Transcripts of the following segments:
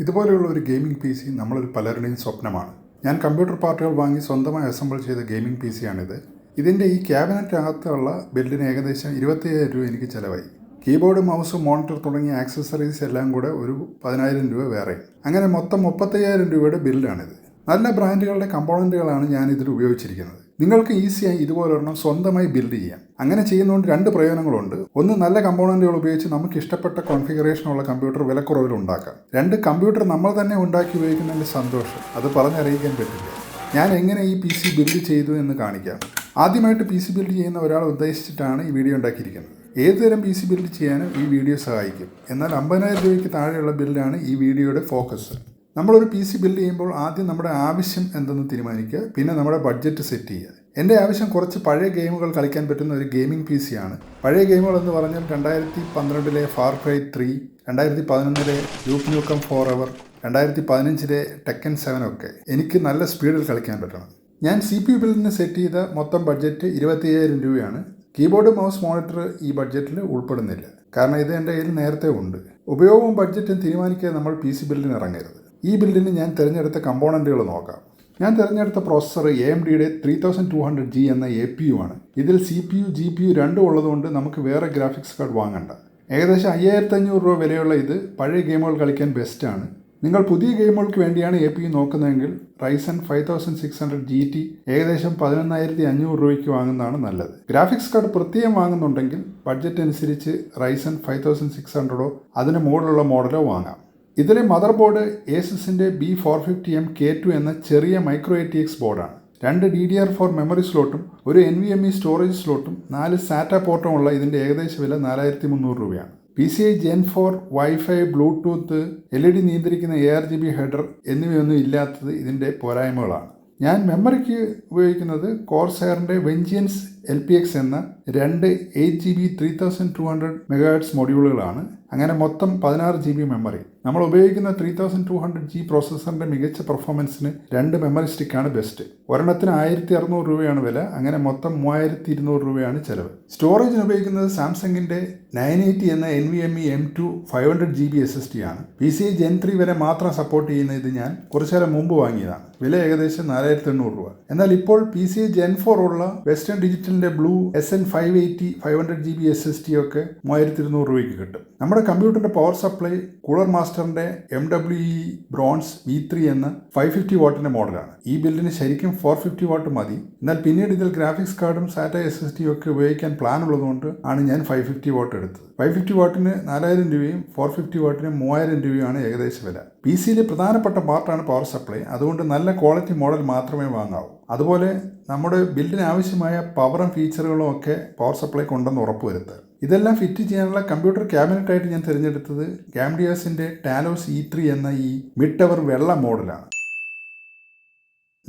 ഇതുപോലെയുള്ള ഒരു gaming P C നമ്മളൊരു പലരുടെയും സ്വപ്നമാണ്. ഞാൻ കമ്പ്യൂട്ടർ പാർട്ടുകൾ വാങ്ങി സ്വന്തമായി അസംബിൾ ചെയ്ത ഗെയിമിംഗ് പി സിയാണിത് ഇതിന്റെ ഈ ക്യാബിനറ്റിനകത്തുള്ള ബിൽഡിന് ഏകദേശം ഇരുപത്തിയ്യായിരം രൂപ എനിക്ക് ചിലവായി. കീബോർഡ് മൗസ് മോണിറ്റർ തുടങ്ങിയ ആക്സസറീസ് എല്ലാം കൂടെ ഒരു പതിനായിരം രൂപ വേറെ. അങ്ങനെ മൊത്തം മുപ്പത്തയ്യായിരം രൂപയുടെ ബിൽഡാണിത്. നല്ല ബ്രാൻഡുകളുടെ കമ്പോണന്റുകളാണ് ഞാൻ ഇതിൽ ഉപയോഗിച്ചിരിക്കുന്നത്. നിങ്ങൾക്ക് ഈസിയായി ഇതുപോലൊരെണ്ണം സ്വന്തമായി ബിൽഡ് ചെയ്യാം. അങ്ങനെ ചെയ്യുന്നതുകൊണ്ട് രണ്ട് പ്രയോജനങ്ങളുണ്ട്. ഒന്ന് നല്ല കമ്പോണന്റുകൾ ഉപയോഗിച്ച് നമുക്ക് ഇഷ്ടപ്പെട്ട കോൺഫിഗറേഷനുള്ള കമ്പ്യൂട്ടർ വിലക്കുറവിൽ ഉണ്ടാക്കാം. രണ്ട് കമ്പ്യൂട്ടർ നമ്മൾ തന്നെ ഉണ്ടാക്കി ഉപയോഗിക്കുന്നതിന്റെ സന്തോഷം. അത് പറഞ്ഞറിയിക്കാൻ പറ്റില്ല. ഞാൻ എങ്ങനെ ഈ പി സി ബിൽഡ് ചെയ്തു എന്ന് കാണിക്കാം. ആദ്യമായിട്ട് പി സി ബിൽഡ് ചെയ്യുന്ന ഒരാൾ ഉദ്ദേശിച്ചിട്ടാണ് ഈ വീഡിയോ ഉണ്ടാക്കിയിരിക്കുന്നത്. ഏതുതരം പി സി ബിൽഡ് ചെയ്യാനും ഈ വീഡിയോ സഹായിക്കും. എന്നാൽ അമ്പതിനായിരം രൂപയ്ക്ക് താഴെയുള്ള ബിൽഡാണ് ഈ വീഡിയോയുടെ ഫോക്കസ് നമ്മളൊരു പി സി ബിൽഡ് ചെയ്യുമ്പോൾ ആദ്യം നമ്മുടെ ആവശ്യം എന്തെന്ന് തീരുമാനിക്കുക പിന്നെ നമ്മുടെ ബഡ്ജറ്റ് സെറ്റ് ചെയ്യുക. എന്റെ ആവശ്യം കുറച്ച് പഴയ ഗെയിമുകൾ കളിക്കാൻ പറ്റുന്ന ഒരു ഗെയിമിംഗ് പി സി ആണ്. പഴയ ഗെയിമുകൾ എന്ന് പറഞ്ഞാൽ രണ്ടായിരത്തി പന്ത്രണ്ടിലെ ഫാർ ക്രൈ ത്രീ രണ്ടായിരത്തി പതിനൊന്നിലെ ലൂപ്പ് ന്യൂക്കം ഫോർ അവർ രണ്ടായിരത്തി പതിനഞ്ചിലെ ടെക്കൻ സെവൻ ഒക്കെ എനിക്ക് നല്ല സ്പീഡിൽ കളിക്കാൻ പറ്റണം. ഞാൻ സി പി യു സെറ്റ് ചെയ്ത മൊത്തം ബഡ്ജറ്റ് ഇരുപത്തിയ്യായിരം രൂപയാണ്. കീബോർഡ് മൗസ് മോണിറ്റർ ഈ ബഡ്ജറ്റിൽ ഉൾപ്പെടുന്നില്ല. കാരണം ഇത് എന്റെ കയ്യിൽ നേരത്തെ ഉണ്ട്. ഉപയോഗവും ബഡ്ജറ്റും തീരുമാനിക്കാതെ നമ്മൾ പി സി ബിൽഡിന് ഇറങ്ങരുത്. ഈ ബിൽഡിന് ഞാൻ തിരഞ്ഞെടുത്ത കമ്പോണന്റുകൾ നോക്കാം. ഞാൻ തിരഞ്ഞെടുത്ത പ്രോസസർ എ എം ഡിയുടെ three thousand two hundred G എന്ന എ പി യു ആണ്. ഇതിൽ C P U G P U രണ്ടും ഉള്ളതുകൊണ്ട് നമുക്ക് വേറെ ഗ്രാഫിക്സ് കാർഡ് വാങ്ങണ്ട. ഏകദേശം അയ്യായിരത്തി അഞ്ഞൂറ് രൂപ വിലയുള്ള ഇത് പഴയ ഗെയിമുകൾ കളിക്കാൻ ബെസ്റ്റാണ് നിങ്ങൾ പുതിയ ഗെയിമുകൾക്ക് വേണ്ടിയാണ് എ പി യു നോക്കുന്നതെങ്കിൽ Ryzen five thousand six hundred G T ഏകദേശം പതിനൊന്നായിരത്തി അഞ്ഞൂറ് രൂപയ്ക്ക് വാങ്ങുന്നതാണ് നല്ലത്. ഗ്രാഫിക്സ് കാർഡ് പ്രത്യേകം വാങ്ങുന്നുണ്ടെങ്കിൽ ബഡ്ജറ്റ് അനുസരിച്ച് റൈസൺ ഫൈവ് തൗസൻഡ് സിക്സ് ഹൺഡ്രഡോ അതിന് മുകളിലുള്ള മോഡലോ വാങ്ങാം. ഇതിലെ mother board ഏസസിന്റെ B four fifty M K two എന്ന ചെറിയ മൈക്രോ എ ടി എക്സ് ബോർഡാണ് രണ്ട് D D R four memory സ്ലോട്ടും ഒരു N V M E storage സ്ലോട്ടും നാല് സാറ്റ പോർട്ടും ഉള്ള ഇതിന്റെ ഏകദേശ വില നാലായിരത്തി മുന്നൂറ് രൂപയാണ്. P C I gen four wifi Bluetooth L E D നിയന്ത്രിക്കുന്ന A R G B header എന്നിവയൊന്നും ഇല്ലാത്തത് ഇതിന്റെ പോരായ്മകളാണ്. ഞാൻ മെമ്മറിക്ക് ഉപയോഗിക്കുന്നത് കോർസെയറിന്റെ വെഞ്ചിയൻസ് എൽ പി എക്സ് എന്ന രണ്ട് eight G B three thousand two hundred megahertz മൊഡ്യൂളുകളാണ് അങ്ങനെ മൊത്തം പതിനാറ് ജി ബി മെമ്മറി നമ്മൾ ഉപയോഗിക്കുന്ന three thousand two hundred G പ്രോസസ്സറിന്റെ മികച്ച പെർഫോമൻസിന് രണ്ട് മെമ്മറി സ്റ്റിക്കാണ് ബെസ്റ്റ് ഒരെണ്ണത്തിന് ആയിരത്തി അറുന്നൂറ് രൂപയാണ് വില. അങ്ങനെ മൊത്തം മൂവായിരത്തി ഇരുന്നൂറ് രൂപയാണ് ചിലവ്. സ്റ്റോറേജിന് ഉപയോഗിക്കുന്നത് സാംസങ്ങിന്റെ നയൻ എയ്റ്റി എന്ന N V M E M two five hundred G B S S D ആണ്. P C I gen three വരെ മാത്രം സപ്പോർട്ട് ചെയ്യുന്ന ഇത് ഞാൻ കുറച്ചുകാലം മുമ്പ് വാങ്ങിയതാണ്. വില ഏകദേശം നാലായിരത്തി എണ്ണൂറ് രൂപ. എന്നാൽ ഇപ്പോൾ P C I gen four ഉള്ള western ഡിജിറ്റലിന്റെ blue S N five eighty five hundred G B S S D ഒക്കെ മൂവായിരത്തി ഇരുന്നൂറ് രൂപയ്ക്ക് കിട്ടും. നമ്മുടെ കമ്പ്യൂട്ടറിന്റെ power supply cooler മാസ്റ്ററിന്റെ M W E bronze V three എന്ന ഫൈവ് ഫിഫ്റ്റി വാട്ടിന്റെ മോഡലാണ്. ഈ ബില്ലിന് ശരിക്കും ഫോർ ഫിഫ്റ്റി വാട്ട് മതി. എന്നാൽ പിന്നീട് ഇതിൽ ഗ്രാഫിക്സ് കാർഡും സാറ്റ എസ് എസ് ടി ഒക്കെ ഉപയോഗിക്കാൻ പ്ലാൻ ഉള്ളതുകൊണ്ട് ആണ് ഞാൻ ഫൈവ് ഫിഫ്റ്റി വാട്ട് എടുത്തത്. ഫൈവ് ഫിഫ്റ്റി വാട്ടിന് നാലായിരം രൂപയും ഫോർ ഫിഫ്റ്റി വാട്ടിന് മൂവായിരം രൂപയുമാണ് ഏകദേശ വില. പി സിയിലെ പ്രധാനപ്പെട്ട പാർട്ടാണ് പവർ സപ്ലൈ അതുകൊണ്ട് നല്ല ക്വാളിറ്റി മോഡൽ മാത്രമേ വാങ്ങാവൂ. അതുപോലെ നമ്മുടെ ബിൽഡിന് ആവശ്യമായ പവറും ഫീച്ചറുകളും ഒക്കെ പവർ സപ്ലൈക്ക് ഉണ്ടെന്ന് ഉറപ്പുവരുത്തുക ഇതെല്ലാം ഫിറ്റ് ചെയ്യാനുള്ള കമ്പ്യൂട്ടർ ക്യാബിനറ്റായിട്ട് ഞാൻ തിരഞ്ഞെടുത്തത് ഗാംഡിയാസിന്റെ ടാലോസ് ഇ ത്രീ എന്ന ഈ മിഡ് ടവർ വെള്ള മോഡലാണ്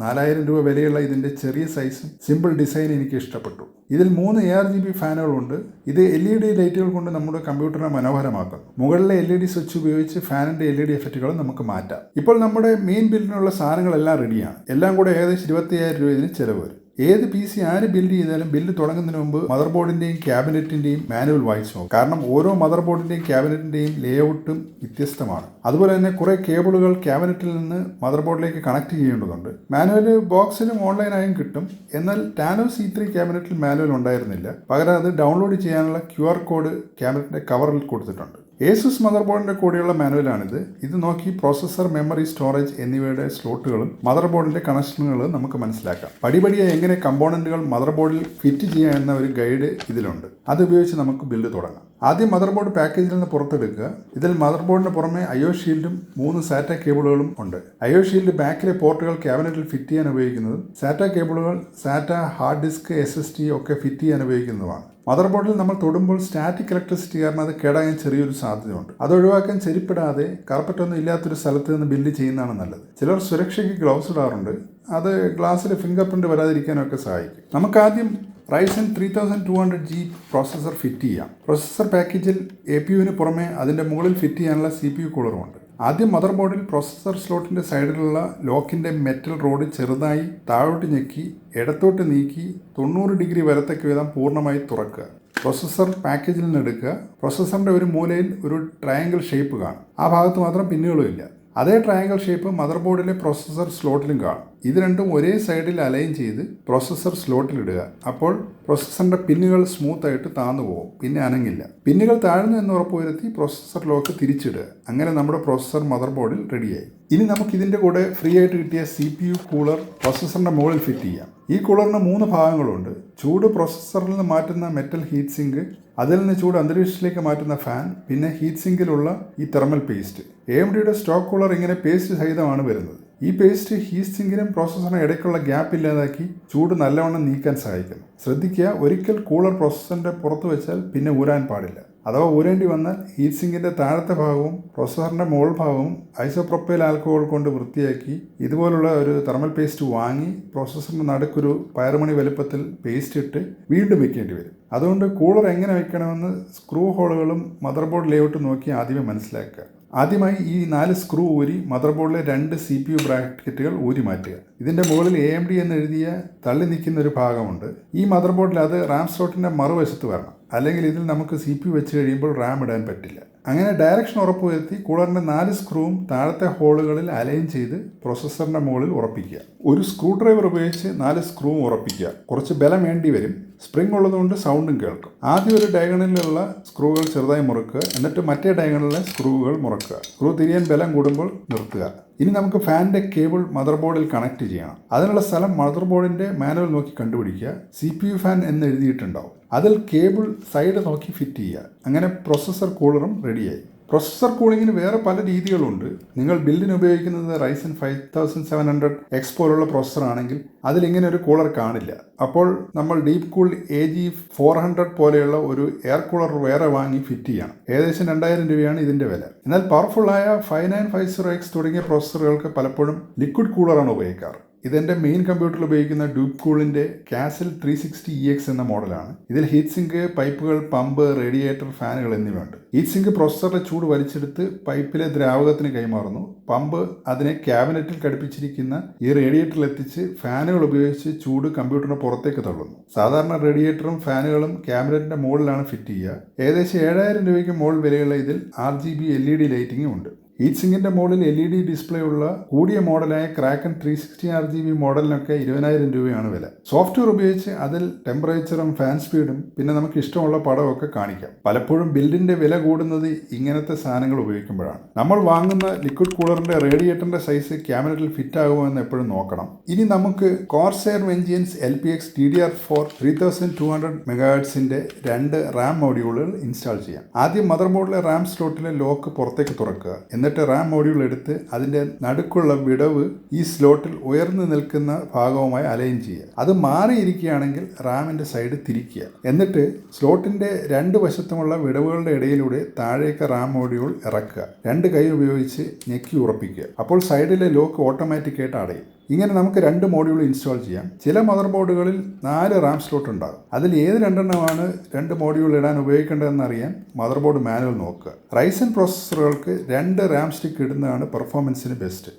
നാലായിരം രൂപ വിലയുള്ള ഇതിന്റെ ചെറിയ സൈസും സിമ്പിൾ ഡിസൈൻ എനിക്ക് ഇഷ്ടപ്പെട്ടു. ഇതിൽ മൂന്ന് എ ആർ ജി ബി ഫാനുകളുണ്ട് ഇത് എൽ ഇ ഡി ലൈറ്റുകൾ കൊണ്ട് നമ്മുടെ കമ്പ്യൂട്ടറിനെ മനോഹരമാക്കുന്നു മുകളിലെ എൽ ഇ ഡി സ്വിച്ച് ഉപയോഗിച്ച് ഫാനിന്റെ എൽ ഇ ഡി എഫക്റ്റുകളും നമുക്ക് മാറ്റാം. ഇപ്പോൾ നമ്മുടെ മെയിൻ ബില്ലിനുള്ള സാധനങ്ങളെല്ലാം റെഡിയാണ് എല്ലാം കൂടെ ഏകദേശം ഇരുപത്തിയ്യായിരം രൂപ ഇതിന് ചിലവ് വരും. ഏത് പി സി ആര് ബിൽഡ് ചെയ്താലും ബില്ല് തുടങ്ങുന്നതിന് മുമ്പ് മദർ ബോർഡിന്റെയും ക്യാബിനറ്റിന്റെയും മാനുവൽ വായിച്ചു നോക്കും കാരണം ഓരോ മദർ ബോർഡിന്റെയും ക്യാബിനറ്റിന്റെയും ലേഔട്ടും വ്യത്യസ്തമാണ്. അതുപോലെ തന്നെ കുറേ കേബിളുകൾ ക്യാബിനറ്റിൽ നിന്ന് മദർ ബോർഡിലേക്ക് കണക്ട് ചെയ്യേണ്ടതുണ്ട് മാനുവൽ ബോക്സിലും ഓൺലൈനായും കിട്ടും. എന്നാൽ ടാനോ സി ത്രീ ക്യാബിനറ്റിൽ മാനുവൽ ഉണ്ടായിരുന്നില്ല. പകരം അത് ഡൗൺലോഡ് ചെയ്യാനുള്ള ക്യു ആർ കോഡ് ക്യാബിനറ്റിന്റെ കവറിൽ കൊടുത്തിട്ടുണ്ട്. ഏസുസ് മദർ ബോർഡിന്റെ കൂടെയുള്ള മാനുവലാണിത്. ഇത് നോക്കി പ്രോസസ്സർ മെമ്മറി സ്റ്റോറേജ് എന്നിവയുടെ സ്ലോട്ടുകളും മദർ ബോർഡിന്റെ കണക്ഷനുകളും നമുക്ക് മനസ്സിലാക്കാം. പടിപടിയായി എങ്ങനെ കമ്പോണന്റുകൾ മദർ ബോർഡിൽ ഫിറ്റ് ചെയ്യാം എന്ന ഒരു ഗൈഡ് ഇതിലുണ്ട്. അത് ഉപയോഗിച്ച് നമുക്ക് ബിൽഡ് തുടങ്ങാം. ആദ്യം മദർ ബോർഡ് പാക്കേജിൽ നിന്ന് പുറത്തെടുക്കുക. ഇതിൽ മദർ ബോർഡിന് പുറമെ അയോ ഷീൽഡും മൂന്ന് സാറ്റ കേബിളുകളും ഉണ്ട്. അയോ ഷീൽഡ് ബാക്കിലെ പോർട്ടുകൾ ക്യാബിനറ്റിൽ ഫിറ്റ് ചെയ്യാൻ ഉപയോഗിക്കുന്നതും SATA കേബിളുകൾ SATA hard disk S S D ഒക്കെ ഫിറ്റ് ചെയ്യാൻ ഉപയോഗിക്കുന്നതുമാണ് മദർ ബോർഡിൽ നമ്മൾ തൊടുമ്പോൾ സ്റ്റാറ്റിക് ഇലക്ട്രിസിറ്റി കാരണം അത് കേടാകാൻ ചെറിയൊരു സാധ്യതയുണ്ട്. അത് ഒഴിവാക്കാൻ ചെരിപ്പിടാതെ കാർപ്പറ്റൊന്നും ഇല്ലാത്തൊരു സ്ഥലത്ത് നിന്ന് ബില്ല് ചെയ്യുന്നതാണ് നല്ലത്. ചിലർ സുരക്ഷയ്ക്ക് ഗ്ലൗസ് ഇടാറുണ്ട്. അത് ഗ്ലാസ്സിൽ ഫിംഗർ പ്രിന്റ് വരാതിരിക്കാനൊക്കെ സഹായിക്കും. നമുക്കാദ്യം Ryzen three thousand two hundred G processor fit ചെയ്യാം. പ്രോസസ്സർ പാക്കേജിൽ എ പി യുവിന് പുറമെ അതിന്റെ മുകളിൽ ഫിറ്റ് ചെയ്യാനുള്ള സി പി യു കൂളറുമുണ്ട് ആദ്യം മദർ ബോർഡിൽ പ്രോസസ്സർ സ്ലോട്ടിന്റെ സൈഡിലുള്ള ലോക്കിന്റെ മെറ്റൽ റോഡ് ചെറുതായി താഴോട്ട് ഞെക്കി ഇടത്തോട്ട് നീക്കി തൊണ്ണൂറ് ഡിഗ്രി വരത്തക്ക വിധം പൂർണമായി തുറക്കുക. പ്രോസസ്സർ പാക്കേജിൽ നിന്ന് എടുക്കുക. പ്രോസസ്സറിന്റെ ഒരു മൂലയിൽ ഒരു ട്രയാങ്കിൾ ഷേപ്പ് കാണും. ആ ഭാഗത്ത് മാത്രം പിന്നുകളും ഇല്ല അതേ ട്രയാങ്കിൾ ഷേപ്പ് മദർ ബോർഡിലെ പ്രോസസ്സർ സ്ലോട്ടിലും കാണും. ഇത് രണ്ടും ഒരേ സൈഡിൽ അലൈൻ ചെയ്ത് പ്രോസസ്സർ സ്ലോട്ടിൽ ഇടുക അപ്പോൾ പ്രോസസ്സറിന്റെ പിന്നുകൾ സ്മൂത്തായിട്ട് താന്നു പോകും. പിന്നെ അനങ്ങില്ല. പിന്നുകൾ താഴ്ന്നു എന്ന് ഉറപ്പുവരുത്തി പ്രോസസ്സർ ലോക്ക് തിരിച്ചിടുക. അങ്ങനെ നമ്മുടെ പ്രോസസ്സർ മദർ ബോർഡിൽ റെഡിയായി ഇനി നമുക്ക് ഇതിന്റെ കൂടെ ഫ്രീ ആയിട്ട് കിട്ടിയ സി പി യു കൂളർ പ്രോസസ്സറിന്റെ മുകളിൽ ഫിറ്റ് ചെയ്യാം. ഈ കൂളറിന് മൂന്ന് ഭാഗങ്ങളുണ്ട്. ചൂട് പ്രോസസ്സറിൽ നിന്ന് മാറ്റുന്ന മെറ്റൽ ഹീറ്റ് സിങ്ക് അതിൽ നിന്ന് ചൂട് അന്തരീക്ഷത്തിലേക്ക് മാറ്റുന്ന ഫാൻ പിന്നെ ഹീറ്റ് സിങ്കിലുള്ള ഈ തെർമൽ പേസ്റ്റ് എ എം ഡിയുടെ സ്റ്റോക്ക് കൂളർ ഇങ്ങനെ പേസ്റ്റ് സഹിതമാണ് വരുന്നത്. ഈ പേസ്റ്റ് സിങ്കിനും പ്രോസസ്സറിനും ഇടയ്ക്കുള്ള ഗ്യാപ്പ് ഇല്ലാതാക്കി ചൂട് നല്ലവണ്ണം നീക്കാൻ സഹായിക്കുന്നു. ശ്രദ്ധിക്കുക ഒരിക്കൽ കൂളർ പ്രോസസ്സറിന്റെ പുറത്ത് വെച്ചാൽ പിന്നെ ഊരാൻ പാടില്ല. അഥവാ ഊരേണ്ടി വന്നാൽ ഹീറ്റ് സിങ്കിന്റെ താഴത്തെ ഭാഗവും പ്രോസസ്സറിന്റെ മുകൾ ഭാഗവും ഐസോപ്രൊപ്പൈൽ ആൽക്കഹോൾ കൊണ്ട് വൃത്തിയാക്കി ഇതുപോലുള്ള ഒരു തെർമൽ പേസ്റ്റ് വാങ്ങി പ്രോസസ്സറിന്റെ നടുക്കൊരു പയറുമണി വലുപ്പത്തിൽ പേസ്റ്റ് ഇട്ട് വീണ്ടും വെക്കേണ്ടി വരും. അതുകൊണ്ട് കൂളർ എങ്ങനെ വെക്കണമെന്ന് സ്ക്രൂ ഹോളുകളും മദർ ബോർഡ് ലേഔട്ട് നോക്കി ആദ്യമേ മനസ്സിലാക്കുക. ആദ്യമായി ഈ നാല് സ്ക്രൂ ഊരി മദർ ബോർഡിലെ രണ്ട് സി പി യു ബ്രാക്കറ്റുകൾ ഊരി മാറ്റുക. ഇതിന്റെ മുകളിൽ എ എം ഡി എന്ന് എഴുതിയ തള്ളി നിൽക്കുന്ന ഒരു ഭാഗമുണ്ട്. ഈ മദർ ബോർഡിൽ അത് റാം സ്ലോട്ടിന്റെ മറുവശത്ത് വരണം. അല്ലെങ്കിൽ ഇതിൽ നമുക്ക് സി പി യു വെച്ച് കഴിയുമ്പോൾ റാം ഇടാൻ പറ്റില്ല. അങ്ങനെ ഡയറക്ഷൻ ഉറപ്പുവരുത്തി കൂളറിന്റെ നാല് സ്ക്രൂവും താഴത്തെ ഹോളുകളിൽ അലൈൻ ചെയ്ത് പ്രോസസ്സറിന്റെ മുകളിൽ ഉറപ്പിക്കുക. ഒരു സ്ക്രൂ ഡ്രൈവർ ഉപയോഗിച്ച് നാല് സ്ക്രൂവും ഉറപ്പിക്കുക. കുറച്ച് ബലം വേണ്ടി വരും. സ്പ്രിംഗ് ഉള്ളതുകൊണ്ട് സൗണ്ടും കേൾക്കും. ആദ്യം ഒരു ഡയഗണലിലുള്ള സ്ക്രൂകൾ ചെറുതായി മുറുക്കുക. എന്നിട്ട് മറ്റേ ഡയഗണലിലെ സ്ക്രൂകൾ മുറക്കുക. സ്ക്രൂ തിരിയാൻ ബലം കൂടുമ്പോൾ നിർത്തുക. ഇനി നമുക്ക് ഫാനിന്റെ കേബിൾ മദർ ബോർഡിൽ കണക്ട് ചെയ്യണം. അതിനുള്ള സ്ഥലം മദർ ബോർഡിന്റെ മാനുവൽ നോക്കി കണ്ടുപിടിക്കുക. സി പി യു ഫാൻ എന്ന് എഴുതിയിട്ടുണ്ടാവും. അതിൽ കേബിൾ സൈഡ് നോക്കി ഫിറ്റ് ചെയ്യുക. അങ്ങനെ പ്രോസസർ കൂളറും റെഡിയായി പ്രോസസ്സർ കൂളിങ്ങിന് വേറെ പല രീതികളുണ്ട്. നിങ്ങൾ ബില്ലിന് ഉപയോഗിക്കുന്നത് Ryzen five thousand seven hundred X പോലുള്ള പ്രൊസസർ ആണെങ്കിൽ അതിലിങ്ങനെ ഒരു കൂളർ കാണില്ല. അപ്പോൾ നമ്മൾ deep cool A G four hundred പോലെയുള്ള ഒരു എയർ കൂളർ വേറെ വാങ്ങി ഫിറ്റ് ചെയ്യണം. ഏകദേശം രണ്ടായിരം രൂപയാണ് ഇതിന്റെ വില. എന്നാൽ പവർഫുള്ളായ five nine five zero X തുടങ്ങിയ പ്രൊസസ്സറുകൾക്ക് പലപ്പോഴും ലിക്വിഡ് കൂളറാണ് ഉപയോഗിക്കാറ്. ഇതെന്റെ മെയിൻ കമ്പ്യൂട്ടറിൽ ഉപയോഗിക്കുന്ന ഡ്യൂബ് കൂളിന്റെ castle three sixty E X എന്ന മോഡലാണ്. ഇതിൽ ഹീറ്റ് സിങ്ക് പൈപ്പുകൾ പമ്പ് റേഡിയേറ്റർ ഫാനുകൾ എന്നിവയുണ്ട്. ഹീറ്റ് സിങ്ക് പ്രോസസ്സറിന്റെ ചൂട് വലിച്ചെടുത്ത് പൈപ്പിലെ ദ്രാവകത്തിന് കൈമാറുന്നു. പമ്പ് അതിനെ ക്യാബിനറ്റിൽ ഘടിപ്പിച്ചിരിക്കുന്ന ഈ റേഡിയേറ്ററിൽ എത്തിച്ച് ഫാനുകൾ ഉപയോഗിച്ച് ചൂട് കമ്പ്യൂട്ടറിന് പുറത്തേക്ക് തള്ളുന്നു. സാധാരണ റേഡിയേറ്ററും ഫാനുകളും ക്യാബിനറ്റിന്റെ മുകളിലാണ് ഫിറ്റ് ചെയ്യുക. ഏകദേശം ഏഴായിരം രൂപയ്ക്ക് മുകളിൽ വിലയുള്ള ഇതിൽ R G B L E D ലൈറ്റിംഗും ഉണ്ട്. ഹീറ്റ് സിങ്ങിന്റെ മുകളിൽ എൽ ഇ ഡി ഡിസ്പ്ലേ ഉള്ള കൂടിയ മോഡലായ Kraken three sixty R G B മോഡലിനൊക്കെ ഇരുപതിനായിരം രൂപയാണ് വില. സോഫ്റ്റ്വെയർ ഉപയോഗിച്ച് അതിൽ ടെമ്പറേച്ചറും ഫാൻ സ്പീഡും പിന്നെ നമുക്ക് ഇഷ്ടമുള്ള പടമൊക്കെ കാണിക്കാം. പലപ്പോഴും ബിൽഡിന്റെ വില കൂടുന്നത് ഇങ്ങനത്തെ സാധനങ്ങൾ ഉപയോഗിക്കുമ്പോഴാണ്. നമ്മൾ വാങ്ങുന്ന ലിക്വിഡ് കൂളറിന്റെ റേഡിയേറ്ററിന്റെ സൈസ് ക്യാമറയിൽ ഫിറ്റ് ആകുമോ എന്ന് എപ്പോഴും നോക്കണം. ഇനി നമുക്ക് Corsair Vengeance L P X D D R four three thousand two hundred മെഗാഹെഡ്സിന്റെ രണ്ട് റാം മോഡ്യൂളുകൾ ഇൻസ്റ്റാൾ ചെയ്യാം. ആദ്യം മദർ ബോർഡിലെ റാം സ്ലോട്ടിലെ ലോക്ക് പുറത്തേക്ക് തുറക്കുക. എന്നിട്ട് റാം മോഡ്യൂൾ എടുത്ത് അതിന്റെ നടുക്കുള്ള വിടവ് ഈ സ്ലോട്ടിൽ ഉയർന്നു നിൽക്കുന്ന ഭാഗവുമായി അലൈൻ ചെയ്യുക. അത് മാറിയിരിക്കുകയാണെങ്കിൽ റാമിന്റെ സൈഡ് തിരിക്കുക. എന്നിട്ട് സ്ലോട്ടിന്റെ രണ്ട് വശത്തുമുള്ള വിടവുകളുടെ ഇടയിലൂടെ താഴേക്ക് റാം മോഡ്യൂൾ ഇറക്കുക. രണ്ട് കൈ ഉപയോഗിച്ച് ഞെക്കി ഉറപ്പിക്കുക. അപ്പോൾ സൈഡിലെ ലോക്ക് ഓട്ടോമാറ്റിക്കായിട്ട് അടയും. ഇങ്ങനെ നമുക്ക് രണ്ട് മോഡ്യൂൾ ഇൻസ്റ്റാൾ ചെയ്യാം. ചില മദർ ബോർഡുകളിൽ നാല് റാം സ്ലോട്ട് ഉണ്ടാകും. അതിൽ ഏത് രണ്ടെണ്ണമാണ് രണ്ട് മോഡ്യൂൾ ഇടാൻ ഉപയോഗിക്കേണ്ടതെന്ന് അറിയാൻ മദർ ബോർഡ് മാനുവൽ നോക്കുക. റൈസൻ പ്രോസസ്സറുകൾക്ക് രണ്ട് റാം സ്റ്റിക്ക് ഇടുന്നതാണ് പെർഫോമൻസിന് best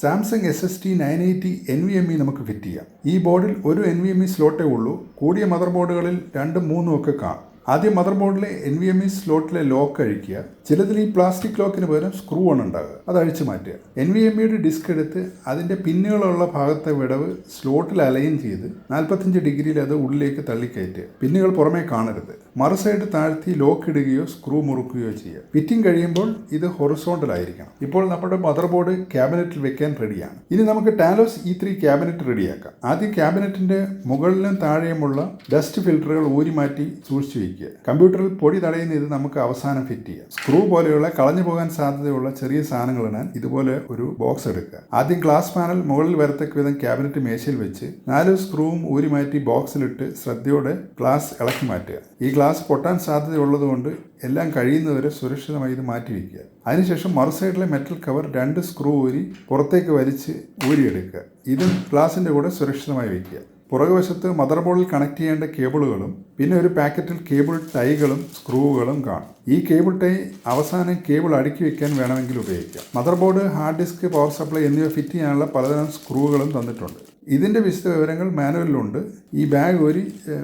Samsung S S D nine eighty N V M E നമുക്ക് ഫിറ്റ് ചെയ്യാം. ഈ ബോർഡിൽ ഒരു എൻ വി എം ഇ സ്ലോട്ടേ ഉള്ളൂ. കൂടിയ മദർ ബോർഡുകളിൽ രണ്ടും മൂന്നും ഒക്കെ കാണും. ആദ്യം മദർ ബോർഡിലെ എൻ വി എം ഇ സ്ലോട്ടിലെ ലോക്ക് അഴിക്കുക. ചിലതിൽ ഈ പ്ലാസ്റ്റിക് ലോക്കിന് പകരം സ്ക്രൂ ആണ് ഉണ്ടാകുക അത് അഴിച്ചു മാറ്റുക. എൻ വി എം ഇയുടെ ഡിസ്ക് എടുത്ത് അതിന്റെ പിന്നുകളുള്ള ഭാഗത്തെ വിടവ് സ്ലോട്ടിൽ അലൈൻ ചെയ്ത് നാൽപ്പത്തഞ്ച് ഡിഗ്രിയിൽ അത് ഉള്ളിലേക്ക് തള്ളിക്കയറ്റുക. പിന്നുകൾ പുറമേ കാണരുത്. മറു സൈഡ് താഴ്ത്തി ലോക്ക് ഇടുകയോ സ്ക്രൂ മുറുക്കുകയോ ചെയ്യുക. ഫിറ്റിംഗ് കഴിയുമ്പോൾ ഇത് ഹൊറിസോണ്ടൽ ആയിരിക്കണം. ഇപ്പോൾ നമ്മുടെ മദർ ബോർഡ് ക്യാബിനറ്റിൽ വെക്കാൻ റെഡിയാണ് ഇനി നമുക്ക് ടാലോസ് ഇ ത്രീ ക്യാബിനറ്റ് റെഡിയാക്കാം ആദ്യം ക്യാബിനറ്റിന്റെ മുകളിലും താഴെയുമുള്ള ഡസ്റ്റ് ഫിൽറ്ററുകൾ ഊരി മാറ്റി സൂക്ഷിച്ചു വയ്ക്കുക. കമ്പ്യൂട്ടറിൽ പൊടി തടയുന്ന ഇത് നമുക്ക് അവസാനം ഫിറ്റ് ചെയ്യാം. സ്ക്രൂ പോലെയുള്ള കളഞ്ഞു പോകാൻ സാധ്യതയുള്ള ചെറിയ സാധനങ്ങൾ ഇടാൻ ഇതുപോലെ ഒരു ബോക്സ് എടുക്കുക. ആദ്യം ഗ്ലാസ് പാനൽ മുകളിൽ വരത്തക്ക വിധം ക്യാബിനറ്റ് മേശയിൽ വെച്ച് നാല് സ്ക്രൂവും ഊരി മാറ്റി ബോക്സിലിട്ട് ശ്രദ്ധയോടെ ഗ്ലാസ് ഇളക്കി മാറ്റുക. ഈ ഗ്ലാസ് പൊട്ടാൻ സാധ്യതയുള്ളതുകൊണ്ട് എല്ലാം കഴിയുന്നവരെ സുരക്ഷിതമായി ഇത് മാറ്റി വയ്ക്കുക അതിനുശേഷം മറുസൈഡിലെ മെറ്റൽ കവർ രണ്ട് സ്ക്രൂ ഊരി പുറത്തേക്ക് വലിച്ച് ഊരിയെടുക്കുക. ഇതും ഗ്ലാസിന്റെ കൂടെ സുരക്ഷിതമായി വയ്ക്കുക പുറകുവശത്ത് മദർ ബോർഡിൽ കണക്ട് ചെയ്യേണ്ട കേബിളുകളും പിന്നെ ഒരു പാക്കറ്റിൽ കേബിൾ ടൈകളും സ്ക്രൂവുകളും കാണും. ഈ കേബിൾ ടൈ അവസാനം കേബിൾ അടുക്കി വെക്കാൻ വേണമെങ്കിൽ ഉപയോഗിക്കാം. Mother board hard disk power supply എന്നിവ ഫിറ്റ് ചെയ്യാനുള്ള പലതരം സ്ക്രൂകളും തന്നിട്ടുണ്ട്. ഇതിന്റെ വിശദ വിവരങ്ങൾ മാനുവലിലുണ്ട്. ഈ ബാഗ് ഒരു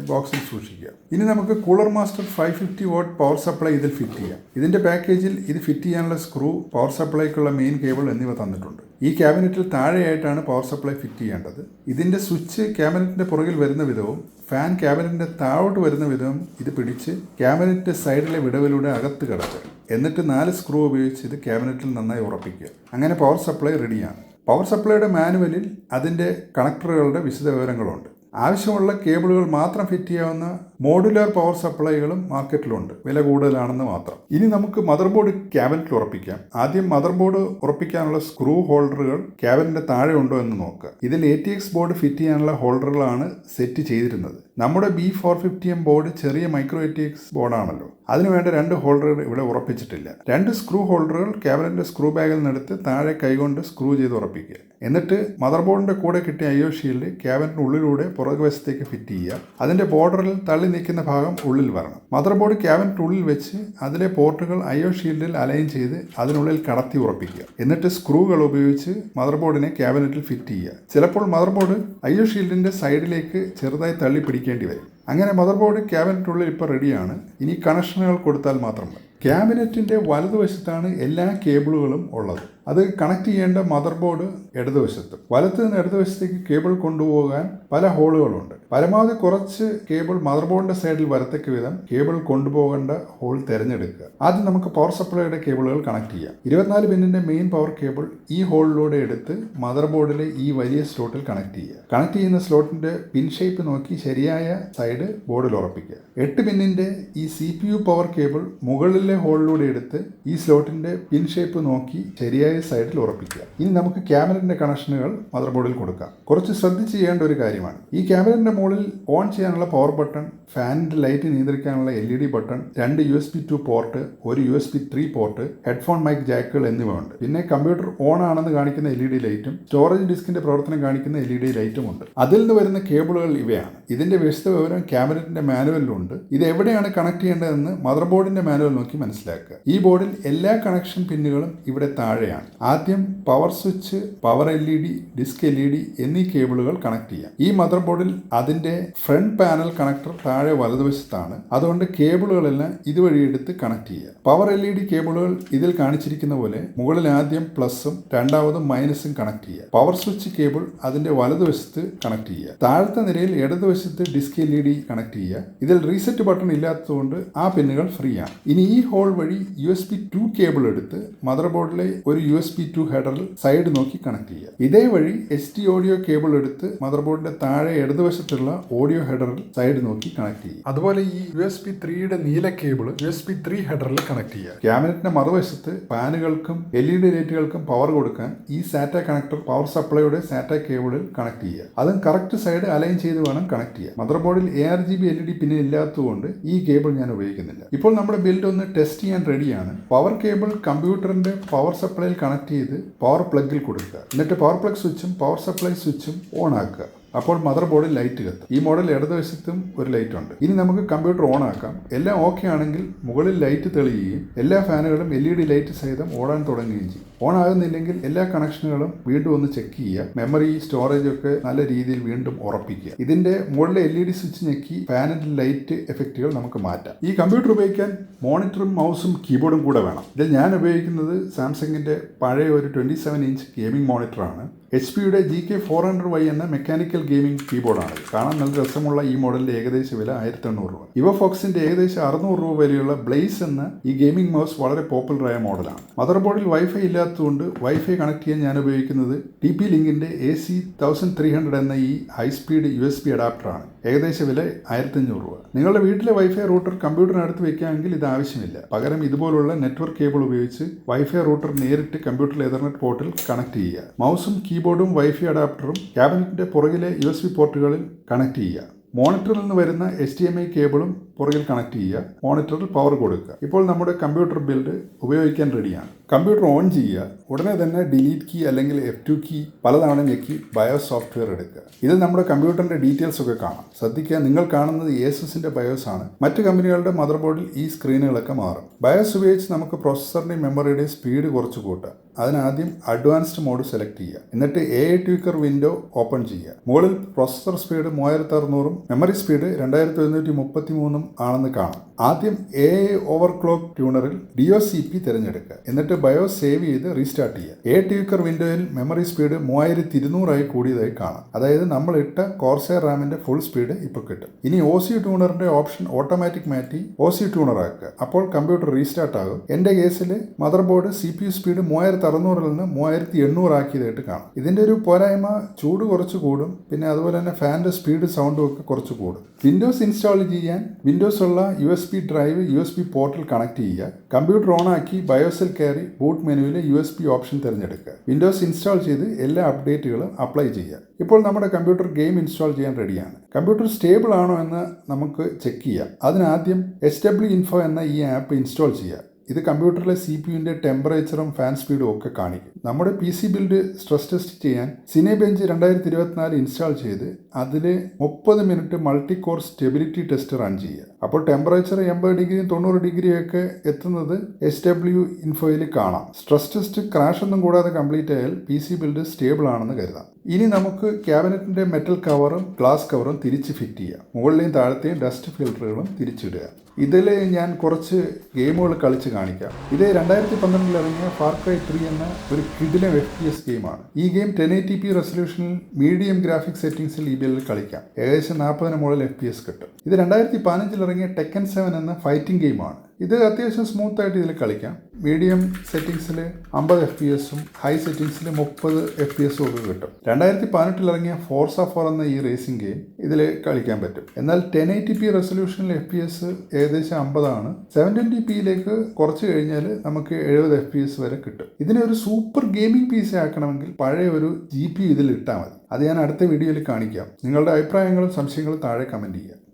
ബോക്സിൽ സൂക്ഷിക്കുക. ഇനി നമുക്ക് Cooler Master five fifty watt power supply ഇതിൽ ഫിറ്റ് ചെയ്യാം. ഇതിന്റെ പാക്കേജിൽ ഇത് ഫിറ്റ് ചെയ്യാനുള്ള സ്ക്രൂ പവർ സപ്ലൈക്കുള്ള മെയിൻ കേബിൾ എന്നിവ തന്നിട്ടുണ്ട്. ഈ ക്യാബിനറ്റിൽ താഴെയായിട്ടാണ് പവർ സപ്ലൈ ഫിറ്റ് ചെയ്യേണ്ടത്. ഇതിന്റെ സ്വിച്ച് ക്യാബിനറ്റിന്റെ പുറകിൽ വരുന്ന വിധവും ഫാൻ ക്യാബിനറ്റിന്റെ താഴോട്ട് വരുന്ന വിധവും ഇത് പിടിച്ച് ക്യാബിനറ്റ് സൈഡിലെ വിടവിലൂടെ അകത്ത് കിടക്കുക. എന്നിട്ട് നാല് സ്ക്രൂ ഉപയോഗിച്ച് ഇത് ക്യാബിനറ്റിൽ നന്നായി ഉറപ്പിക്കുക. അങ്ങനെ പവർ സപ്ലൈ റെഡിയാണ്. പവർ സപ്ലൈയുടെ മാനുവലിൽ അതിന്റെ കണക്ടറുകളുടെ വിശദ വിവരങ്ങളുണ്ട് ആവശ്യമുള്ള കേബിളുകൾ മാത്രം ഫിറ്റ് ചെയ്യാവുന്ന മോഡുലാർ പവർ സപ്ലൈകളും മാർക്കറ്റിലുണ്ട് വില കൂടുതലാണെന്ന് മാത്രം. ഇനി നമുക്ക് മദർ ബോർഡ് ക്യാബിനറ്റിൽ ഉറപ്പിക്കാം. ആദ്യം മദർ ബോർഡ് ഉറപ്പിക്കാനുള്ള സ്ക്രൂ ഹോൾഡറുകൾ ക്യാബിനറ്റിന്റെ താഴെ ഉണ്ടോ എന്ന് നോക്കുക. ഇതിൽ A T X board fit ചെയ്യാനുള്ള ഹോൾഡറുകളാണ് സെറ്റ് ചെയ്തിരുന്നത്. നമ്മുടെ B four fifty M board ചെറിയ മൈക്രോ എ ടി എക്സ് ബോർഡാണല്ലോ അതിനുവേണ്ട രണ്ട് ഹോൾഡറുകൾ ഇവിടെ ഉറപ്പിച്ചിട്ടില്ല. രണ്ട് സ്ക്രൂ ഹോൾഡറുകൾ ക്യാബിനറ്റിന്റെ സ്ക്രൂ ബാഗിൽ നിന്നെടുത്ത് താഴെ കൈകൊണ്ട് സ്ക്രൂ ചെയ്ത് ഉറപ്പിക്കുക. എന്നിട്ട് മദർ ബോർഡിന്റെ കൂടെ കിട്ടിയ അയ്യോ ഷീൽഡ് ക്യാബിനറ്റിനുള്ളിലൂടെ പുറകുവശത്തേക്ക് ഫിറ്റ് ചെയ്യുക. അതിന്റെ ബോർഡറിൽ തള്ളി നിൽക്കുന്ന ഭാഗം ഉള്ളിൽ വരണം. മദർ ബോർഡ് ക്യാബിനറ്റിനുള്ളിൽ വെച്ച് അതിലെ പോർട്ടുകൾ അയോ ഷീൽഡിൽ അലൈൻ ചെയ്ത് അതിനുള്ളിൽ കടത്തി ഉറപ്പിക്കുക. എന്നിട്ട് സ്ക്രൂകൾ ഉപയോഗിച്ച് മദർ ബോർഡിനെ ക്യാബിനറ്റിൽ ഫിറ്റ് ചെയ്യുക. ചിലപ്പോൾ മദർ ബോർഡ് അയോ ഷീൽഡിന്റെ സൈഡിലേക്ക് ചെറുതായി തള്ളി പിടിക്കേണ്ടി വരും. അങ്ങനെ മദർ ബോർഡ് ക്യാബിനറ്റുള്ളിൽ ഇപ്പോൾ റെഡിയാണ്. ഇനി കണക്ഷനുകൾ കൊടുത്താൽ മാത്രം മതി. ക്യാബിനറ്റിന്റെ വലതുവശത്താണ് എല്ലാ കേബിളുകളും ഉള്ളത്. അത് കണക്ട് ചെയ്യേണ്ട മദർ ബോർഡ് ഇടതുവശത്ത്. വലത്ത് നിന്ന് ഇടതുവശത്തേക്ക് കേബിൾ കൊണ്ടുപോകാൻ പല ഹോളുകളുണ്ട് പരമാവധി കുറച്ച് കേബിൾ മദർ ബോർഡിന്റെ സൈഡിൽ വരത്തക്ക വിധം കേബിൾ കൊണ്ടുപോകേണ്ട ഹോൾ തിരഞ്ഞെടുക്കുക. ആദ്യം നമുക്ക് പവർ സപ്ലൈയുടെ കേബിളുകൾ കണക്ട് ചെയ്യാം. ഇരുപത്തിനാല് പിന്നിന്റെ മെയിൻ പവർ കേബിൾ ഈ ഹോളിലൂടെ എടുത്ത് മദർ ബോർഡിലെ ഈ വലിയ സ്ലോട്ടിൽ കണക്ട് ചെയ്യുക. കണക്ട് ചെയ്യുന്ന സ്ലോട്ടിന്റെ പിൻ ഷേപ്പ് നോക്കി ശരിയായ സൈഡ് ബോർഡിൽ ഉറപ്പിക്കുക. എട്ട് പിന്നിന്റെ ഈ സി പവർ കേബിൾ മുകളിലെ ഹോളിലൂടെ എടുത്ത് ഈ സ്ലോട്ടിന്റെ പിൻ ഷേപ്പ് നോക്കി ശരിയായ സൈഡിൽ ഉറപ്പിക്കുക. ഇനി നമുക്ക് ക്യാമറിന്റെ കണക്ഷനുകൾ മദർ ബോർഡിൽ കൊടുക്കാം. കുറച്ച് ശ്രദ്ധിച്ച് ചെയ്യേണ്ട ഒരു കാര്യമാണ്. ഈ ക്യാമറിന്റെ മുകളിൽ ഓൺ ചെയ്യാനുള്ള പവർ ബട്ടൺ ഫാനിന്റെ ലൈറ്റ് നിയന്ത്രിക്കാനുള്ള എൽ ഇ ഡി ബട്ടൺ രണ്ട് U S B two port ഒരു U S B three port headphone mic ജാക്കുകൾ എന്നിവ ഉണ്ട്. പിന്നെ കമ്പ്യൂട്ടർ ഓൺ ആണെന്ന് കാണിക്കുന്ന എൽ ഇ ഡി ലൈറ്റും സ്റ്റോറേജ് ഡിസ്കിന്റെ പ്രവർത്തനം കാണിക്കുന്ന എൽ ഇ ഡി ലൈറ്റും ഉണ്ട്. അതിൽ നിന്ന് വരുന്ന കേബിളുകൾ ഇവയാണ്. ഇതിന്റെ വിശദ വിവരം ക്യാമറിന്റെ മാനുവലിലുണ്ട് ഇത് എവിടെയാണ് കണക്ട് ചെയ്യേണ്ടതെന്ന് മദർ ബോർഡിന്റെ മാനുവൽ നോക്കി മനസ്സിലാക്കുക. ഈ ബോർഡിൽ എല്ലാ കണക്ഷൻ പിന്നുകളും ഇവിടെ താഴെയാണ്. ആദ്യം power switch power L E D disk L E D എന്നീ കേബിളുകൾ കണക്ട് ചെയ്യാം. ഈ മദർ ബോർഡിൽ അതിന്റെ ഫ്രണ്ട് പാനൽ കണക്ടർ താഴെ വലതുവശത്താണ്. അതുകൊണ്ട് കേബിളുകളെല്ലാം ഇതുവഴി എടുത്ത് കണക്ട് ചെയ്യുക പവർ എൽ ഇ ഡി കേബിളുകൾ ഇതിൽ കാണിച്ചിരിക്കുന്ന പോലെ മുകളിൽ ആദ്യം പ്ലസും രണ്ടാമതും മൈനസും കണക്ട് ചെയ്യുക പവർ സ്വിച്ച് കേബിൾ അതിന്റെ വലതുവശത്ത് കണക്ട് ചെയ്യുക താഴത്തെ നിരയിൽ ഇടതുവശത്ത് disk L E D connect ചെയ്യുക ഇതിൽ റീസെറ്റ് ബട്ടൺ ഇല്ലാത്തതുകൊണ്ട് ആ പിന്നുകൾ ഫ്രീ ആണ്. ഇനി ഈ ഹോൾ വഴി U S B two cable എടുത്ത് മദർ ബോർഡിലെ ഒരു യു എസ് ബി ടു ഹെഡറിൽ സൈഡ് നോക്കി കണക്ട് ചെയ്യുക. ഇതേ വഴി എച്ച് ടി ഓഡിയോ കേബിൾ എടുത്ത് മദർ ബോർഡിന്റെ താഴെ ഇടതുവശത്തുള്ള ഓഡിയോ ഹെഡറിൽ സൈഡ് നോക്കി കണക്ട് ചെയ്യുക. അതുപോലെ ഈ യു എസ് ബി ത്രീയുടെ നീല cable U S B three ഹെഡറിൽ connect ചെയ്യുക. ക്യാബിനറ്റിന്റെ മറുവശത്ത് ഫാനുകൾക്കും എൽ ഇ ഡി ലൈറ്റുകൾക്കും പവർ കൊടുക്കാൻ ഈ സാറ്റ കണക്ടർ പവർ സപ്ലൈയുടെ സാറ്റ കേബിളിൽ കണക്ട് ചെയ്യുക. അതും കറക്റ്റ് സൈഡ് അലൈൻ ചെയ്ത് വേണം കണക്ട് ചെയ്യുക മദർ ബോർഡിൽ A R G B L E D പിന്നെ ഇല്ലാത്തതുകൊണ്ട് ഈ കേബിൾ ഞാൻ ഉപയോഗിക്കുന്നില്ല. ഇപ്പോൾ നമ്മുടെ ബിൽഡ് ഒന്ന് ടെസ്റ്റ് ചെയ്യാൻ റെഡിയാണ് പവർ കേബിൾ കമ്പ്യൂട്ടറിന്റെ പവർ സപ്ലൈയിൽ കണക്ട് ചെയ്ത് പവർ പ്ലഗിൽ കൊടുക്കുക. എന്നിട്ട് പവർ പ്ലഗ് സ്വിച്ചും പവർ സപ്ലൈ സ്വിച്ചും ഓൺ ആക്കുക. അപ്പോൾ മദർ ബോർഡിൽ ലൈറ്റ് കത്തും. ഈ മോഡൽ ഇടതുവശത്തും ഒരു ലൈറ്റ് ഉണ്ട്. ഇനി നമുക്ക് കമ്പ്യൂട്ടർ ഓൺ ആക്കാം. എല്ലാം ഓക്കെ ആണെങ്കിൽ മുകളിൽ ലൈറ്റ് തെളിയുകയും എല്ലാ ഫാനുകളും എൽ ലൈറ്റ് സഹിതം ഓടാൻ തുടങ്ങുകയും ചെയ്യും. ഓൺ ആകുന്നില്ലെങ്കിൽ എല്ലാ കണക്ഷനുകളും വീണ്ടും ഒന്ന് ചെക്ക് ചെയ്യുക. മെമ്മറി സ്റ്റോറേജ് ഒക്കെ നല്ല രീതിയിൽ വീണ്ടും ഉറപ്പിക്കുക. ഇതിന്റെ മുകളിലെ എൽ ഇ ഡി സ്വിച്ച് ഞെക്കി ഫാനിന്റെ ലൈറ്റ് എഫക്റ്റുകൾ നമുക്ക് മാറ്റാം. ഈ കമ്പ്യൂട്ടർ ഉപയോഗിക്കാൻ മോണിറ്ററും മൗസും കീബോർഡും കൂടെ വേണം. ഇതിൽ ഞാൻ ഉപയോഗിക്കുന്നത് സാംസങ്ങിന്റെ പഴയ ഒരു ട്വന്റി സെവൻ ഇഞ്ച് ഗെയിമിംഗ് മോണിറ്ററാണ് എച്ച് പിയുടെ G K four hundred Y എന്ന മെക്കാനിക്കൽ ഗെയിമിംഗ് കീബോർഡാണ് കാണാൻ നല്ല രസമുള്ള ഈ മോഡലിന്റെ ഏകദേശം വില ആയിരത്തി എണ്ണൂറ് രൂപ. ഇവ ഫോക്സിന്റെ ഏകദേശം അറുന്നൂറ് രൂപ വിലയുള്ള ബ്ലേസ് എന്ന ഈ ഗെയിമിംഗ് മൗസ് വളരെ പോപ്പുലറായ മോഡലാണ് മദർ ബോർഡിൽ വൈഫൈ ഇല്ലാത്തതുകൊണ്ട് വൈഫൈ കണക്ട് ചെയ്യാൻ ഞാൻ ഉപയോഗിക്കുന്നത് T P ലിങ്കിന്റെ A C thousand three hundred എന്ന ഈ high speed U S B അഡാപ്റ്ററാണ് ഏകദേശം വില ആയിരത്തി അഞ്ഞൂറ് രൂപ. നിങ്ങളുടെ വീട്ടിലെ വൈഫൈ റൂട്ടർ കമ്പ്യൂട്ടറിനടുത്ത് വയ്ക്കുകയാണെങ്കിൽ ഇത് ആവശ്യമില്ല. പകരം ഇതുപോലുള്ള നെറ്റ്വർക്ക് കേബിൾ ഉപയോഗിച്ച് വൈഫൈ റൂട്ടർ നേരിട്ട് കമ്പ്യൂട്ടറിൽ എതർനെറ്റ് പോർട്ടിൽ കണക്ട് ചെയ്യുക. മൗസും കീബോർഡും വൈഫൈ അഡാപ്റ്ററും ക്യാബിനറ്റിന്റെ പുറകിലെ യു എസ് ബി പോർട്ടുകളിൽ കണക്ട് ചെയ്യുക. മോണിറ്ററിൽ നിന്ന് വരുന്ന എച്ച് ഡി എം ഐ കേബിളും പുറകിൽ കണക്ട് ചെയ്യുക മോണിറ്ററിൽ പവർ കൊടുക്കുക. ഇപ്പോൾ നമ്മുടെ കമ്പ്യൂട്ടർ ബിൽഡ് ഉപയോഗിക്കാൻ റെഡിയാണ് കമ്പ്യൂട്ടർ ഓൺ ചെയ്യുക ഉടനെ തന്നെ ഡിലീറ്റ് കീ അല്ലെങ്കിൽ എഫ് ടു കീ പലതവണ ഞെക്കി ബയോ സോഫ്റ്റ്വെയർ എടുക്കുക. ഇത് നമ്മുടെ കമ്പ്യൂട്ടറിന്റെ ഡീറ്റെയിൽസ് ഒക്കെ കാണാം. ശ്രദ്ധിക്കുക നിങ്ങൾ കാണുന്നത് ഏസസിന്റെ ബയോസ് ആണ്. മറ്റു കമ്പനികളുടെ മദർ ബോർഡിൽ ഈ സ്ക്രീനുകളൊക്കെ മാറും. ബയോസ് ഉപയോഗിച്ച് നമുക്ക് പ്രോസസ്സറിന്റെയും മെമ്മറിയുടെയും സ്പീഡ് കുറച്ച് കൂട്ടാം. അതിനാദ്യം അഡ്വാൻസ്ഡ് മോഡ് സെലക്ട് ചെയ്യുക. എന്നിട്ട് എ ഐ വിൻഡോ ഓപ്പൺ ചെയ്യുക. മുകളിൽ പ്രോസസർ സ്പീഡ് മൂവായിരത്തി അറുന്നൂറും മെമ്മറി സ്പീഡ് രണ്ടായിരത്തി എഴുന്നൂറ്റി മുപ്പത്തി മൂന്നും ആണെന്ന് കാണാം. ആദ്യം എ ഐ ഓവർക്ലോക്ക് ട്യൂണറിൽ ഡി ഒ സി പി തിരഞ്ഞെടുക്കുക. എന്നിട്ട് ബയോ സേവ് ചെയ്ത് റീസ്റ്റാർട്ട് ചെയ്യുക. എ ട്യൂക്കർ വിൻഡോയിൽ മെമ്മറി സ്പീഡ് മൂവായിരത്തി ഇരുന്നൂറായി കൂടിയതായി കാണാം. അതായത് നമ്മൾ ഇട്ട കോർസെയർ റാമിന്റെ ഫുൾ സ്പീഡ് ഇപ്പോൾ കിട്ടും. ഇനി ഒ സി ട്യൂണറിന്റെ ഓപ്ഷൻ ഓട്ടോമാറ്റിക് മാറ്റി ഒ സി ട്യൂണർ ആക്കുക. അപ്പോൾ കമ്പ്യൂട്ടർ റീസ്റ്റാർട്ട് ആകും. എന്റെ കേസിൽ mother board C P U speed മൂവായിരത്തി അറുന്നൂറിൽ നിന്ന് മൂവായിരത്തി എണ്ണൂറ് ആക്കിയതായിട്ട് കാണാം. ഇതിന്റെ ഒരു പോരായ്മ ചൂട് കുറച്ച് കൂടും. പിന്നെ അതുപോലെ തന്നെ ഫാനിന്റെ സ്പീഡ് സൗണ്ടും ഒക്കെ കുറച്ച് കൂടും. വിൻഡോസ് ഇൻസ്റ്റാൾ ചെയ്യാൻ വിൻഡോസ് ഉള്ള U S B drive U S B portal connect ചെയ്യുക. കമ്പ്യൂട്ടർ ഓൺ ആക്കി ബയോസിൽ കയറി boot menu U S B option തിരഞ്ഞെടുക്കുക. വിൻഡോസ് ഇൻസ്റ്റാൾ ചെയ്ത് എല്ലാ അപ്ഡേറ്റുകളും അപ്ലൈ ചെയ്യുക. ഇപ്പോൾ നമ്മുടെ കമ്പ്യൂട്ടർ ഗെയിം ഇൻസ്റ്റാൾ ചെയ്യാൻ റെഡിയാണ് കമ്പ്യൂട്ടർ സ്റ്റേബിൾ ആണോ എന്ന് നമുക്ക് ചെക്ക് ചെയ്യാം. അതിനാദ്യം എച്ച് ഡബ്ല്യു ഇൻഫോ എന്ന ഈ ആപ്പ് ഇൻസ്റ്റാൾ ചെയ്യുക. ഇത് കമ്പ്യൂട്ടറിലെ സി പി യുവിന്റെ ടെമ്പറേച്ചറും ഫാൻ സ്പീഡും ഒക്കെ കാണിക്കും. നമ്മുടെ P C build stress test ചെയ്യാൻ സിനെ ബെഞ്ച് രണ്ടായിരത്തി ഇരുപത്തിനാല് ഇൻസ്റ്റാൾ ചെയ്ത് അതിൽ മുപ്പത് minute multi core stability test run ചെയ്യുക. അപ്പോൾ ടെമ്പറേച്ചർ എൺപത് ഡിഗ്രിയും തൊണ്ണൂറ് ഡിഗ്രിയും ഒക്കെ എത്തുന്നത് എസ് ഡബ്ല്യു ഇൻഫോയിൽ കാണാം. സ്ട്രെസ് ടെസ്റ്റ് ക്രാഷ് ഒന്നും കൂടാതെ കംപ്ലീറ്റ് ആയാൽ പി സി ബിൽഡ് സ്റ്റേബിൾ ആണെന്ന് കരുതാം. ഇനി നമുക്ക് ക്യാബിനറ്റിന്റെ മെറ്റൽ കവറും ഗ്ലാസ് കവറും തിരിച്ച് ഫിറ്റ് ചെയ്യാം. മുകളിലെയും താഴത്തെയും ഡസ്റ്റ് ഫിൽറ്ററുകളും തിരിച്ചിടുക. ഇതിൽ ഞാൻ കുറച്ച് ഗെയിമുകൾ കളിച്ച് കാണിക്കാം. ഇത് രണ്ടായിരത്തി പന്ത്രണ്ടിൽ ഇറങ്ങിയ ഫാർ ക്രൈ ത്രീ എന്ന ഒരു കിഡിലെ എഫ് പി എസ് ഗെയിമാണ് ഈ ഗെയിം ടെൻ എയ്റ്റി പി റെസൊല്യൂഷനിൽ മീഡിയം ഗ്രാഫിക് സെറ്റിംഗ്സിൽ ഈ ബില്ലിൽ കളിക്കാം. ഏകദേശം നാൽപ്പതിന് മുകളിൽ എഫ് പി എസ് കിട്ടും. ഇത് രണ്ടായിരത്തി പതിനഞ്ചിൽ ഇറങ്ങിയ ടെക്കൻ സെവൻ എന്ന ഫൈറ്റിംഗ് ഗെയിമാണ് ഇത് അത്യാവശ്യം സ്മൂത്ത് ആയിട്ട് ഇതിൽ കളിക്കാം. മീഡിയം സെറ്റിംഗ്സിൽ അമ്പത് എഫ് പി എസും ഹൈ സെറ്റിംഗ്സിൽ മുപ്പത് എഫ് പി എസും ഒക്കെ കിട്ടും. രണ്ടായിരത്തി പതിനെട്ടിൽ ഇറങ്ങിയ ഫോർസ ഫോർ എന്ന ഈ റേസിംഗ് ഗെയിം ഇതിൽ കളിക്കാൻ പറ്റും. എന്നാൽ ടെൻ എയ്റ്റി പി റെസൊല്യൂഷനിൽ എഫ് പി എസ് ഏകദേശം അമ്പതാണ്. സെവൻ ട്വന്റി പിയിലേക്ക് കുറച്ച് കഴിഞ്ഞാൽ നമുക്ക് എഴുപത് എഫ് പി എസ് വരെ കിട്ടും. ഇതിനെ ഒരു സൂപ്പർ ഗെയിമിംഗ് പി സി ആക്കണമെങ്കിൽ പഴയ ഒരു ജി പി ഇതിൽ ഇട്ടാൽ മതി. അത് ഞാൻ അടുത്ത വീഡിയോയിൽ കാണിക്കാം. നിങ്ങളുടെ അഭിപ്രായങ്ങളും സംശയങ്ങളും താഴെ കമന്റ് ചെയ്യുക.